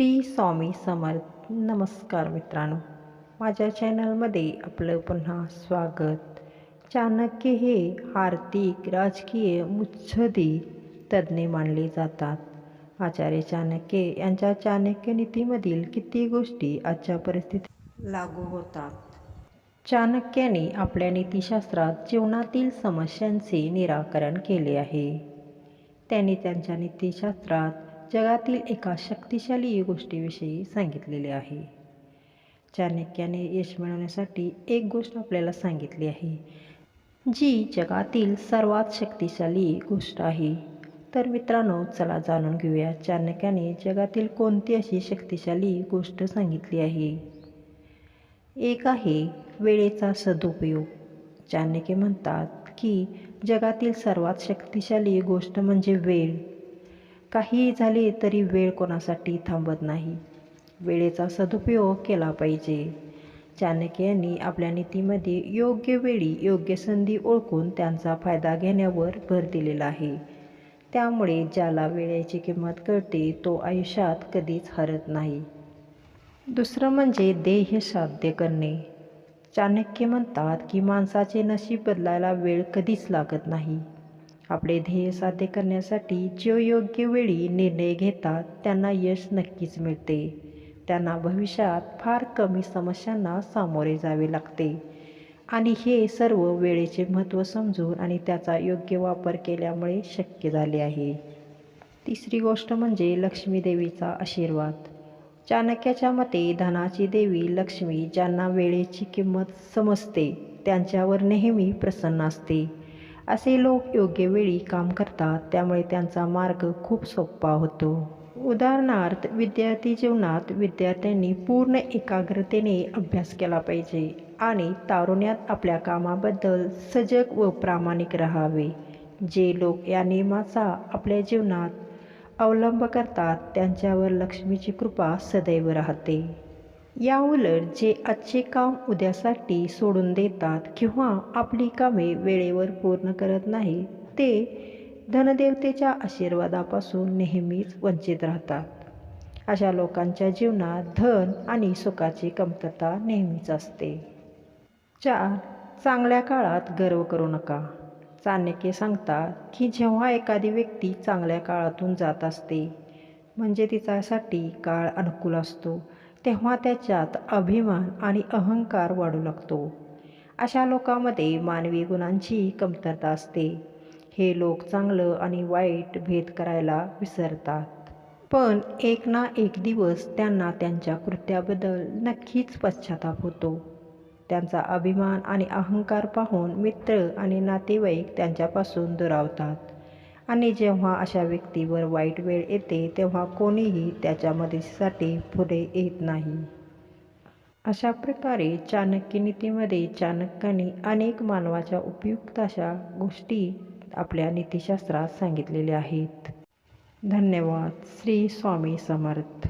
श्री स्वामी समर्थ. नमस्कार मित्रांनो. माझ्या चॅनलमध्ये आपलं पुन्हा स्वागत. चाणक्य हे आर्थिक राजकीय मुच्छदी तज्ज्ञ मानले जातात. आचार्य चाणक्य यांच्या चाणक्य नीतीमधील किती गोष्टी आजच्या परिस्थितीत लागू होतात? चाणक्याने आपल्या नीतिशास्त्रात जीवनातील समस्यांचे निराकरण केले आहे. त्यांनी त्यांच्या नीतिशास्त्रात जगातील एका शक्तिशाली गोष्टीविषयी सांगितलेले आहे. चाणक्याने यश मिळवण्यासाठी एक गोष्ट आपल्याला सांगितली आहे. जी जगातील सर्वात शक्तिशाली गोष्ट आहे. तर मित्रांनो चला जाणून घेऊया चाणक्याने जगातील कोणती अशी शक्तिशाली गोष्ट सांगितली आहे. एक आहे वेळेचा सदुपयोग. चाणक्य म्हणतात की जगातील सर्वात शक्तिशाली गोष्ट म्हणजे वेळ. काहीही झाले तरी वेळ कोणासाठी थांबत नाही. वेळेचा सदुपयोग केला पाहिजे. चाणक्य यांनी आपल्या नीतीमध्ये योग्य वेळी योग्य संधी ओळखून त्यांचा फायदा घेण्यावर भर दिलेला आहे. त्यामुळे ज्याला वेळेची किंमत कळते तो आयुष्यात कधीच हरत नाही. दुसरं म्हणजे ध्येय साध्य करणे. चाणक्य म्हणतात की माणसाचे नशीब बदलायला वेळ कधीच लागत नाही. आपले ध्येय साध्य करण्यासाठी जो योग्य वेळी निर्णय घेतात त्यांना यश नक्कीच मिळते. त्यांना भविष्यात फार कमी समस्यांना सामोरे जावे लागते. आणि हे सर्व वेळेचे महत्त्व समजून आणि त्याचा योग्य वापर केल्यामुळे शक्य झाले आहे. तिसरी गोष्ट म्हणजे लक्ष्मी देवीचा आशीर्वाद. चाणक्याच्या मते धनाची देवी लक्ष्मी ज्यांना वेळेची किंमत समजते त्यांच्यावर नेहमी प्रसन्न असते. असे लोक योग्य वेळी काम करतात त्यामुळे त्यांचा मार्ग खूप सोपा होतो. उदाहरणार्थ विद्यार्थी जीवनात विद्यार्थ्यांनी पूर्ण एकाग्रतेने अभ्यास केला पाहिजे आणि तारुण्यात आपल्या कामाबद्दल सजग व प्रामाणिक राहावे. जे लोक या नियमाचा आपल्या जीवनात अवलंब करतात त्यांच्यावर लक्ष्मीची कृपा सदैव राहते. याउलट जे आजचे काम उद्यासाठी सोडून देतात किंवा आपली कामे वेळेवर पूर्ण करत नाही ते धनदेवतेच्या आशीर्वादापासून नेहमीच वंचित राहतात. अशा लोकांच्या जीवनात धन आणि सुखाची कमतरता नेहमीच असते. चार चांगल्या काळात गर्व करू नका. चाणक्य सांगतात की जेव्हा एखादी व्यक्ती चांगल्या काळातून जात असते म्हणजे तिच्यासाठी काळ अनुकूल असतो. तेव्हा त्याच्यात अभिमान आणि अहंकार वाढू लागतो. अशा लोकांमध्ये मानवी गुणांची कमतरता असते. हे लोक चांगलं आणि वाईट भेद करायला विसरतात. पण एक ना एक दिवस त्यांना त्यांच्या कृत्याबद्दल नक्कीच पश्चाताप होतो. त्यांचा अभिमान आणि अहंकार पाहून मित्र आणि नातेवाईक त्यांच्यापासून दुरावतात. आणि जेव्हा अशा व्यक्तीवर वाईट वेळ येते तेव्हा कोणीही त्याच्या मदतीसाठी पुढे येत नाही. अशा प्रकारे चाणक्य नीतीमध्ये चाणक्याने अनेक मानवाच्या उपयुक्त अशा गोष्टी आपल्या नीतिशास्त्रात सांगितलेल्या आहेत. धन्यवाद. श्री स्वामी समर्थ.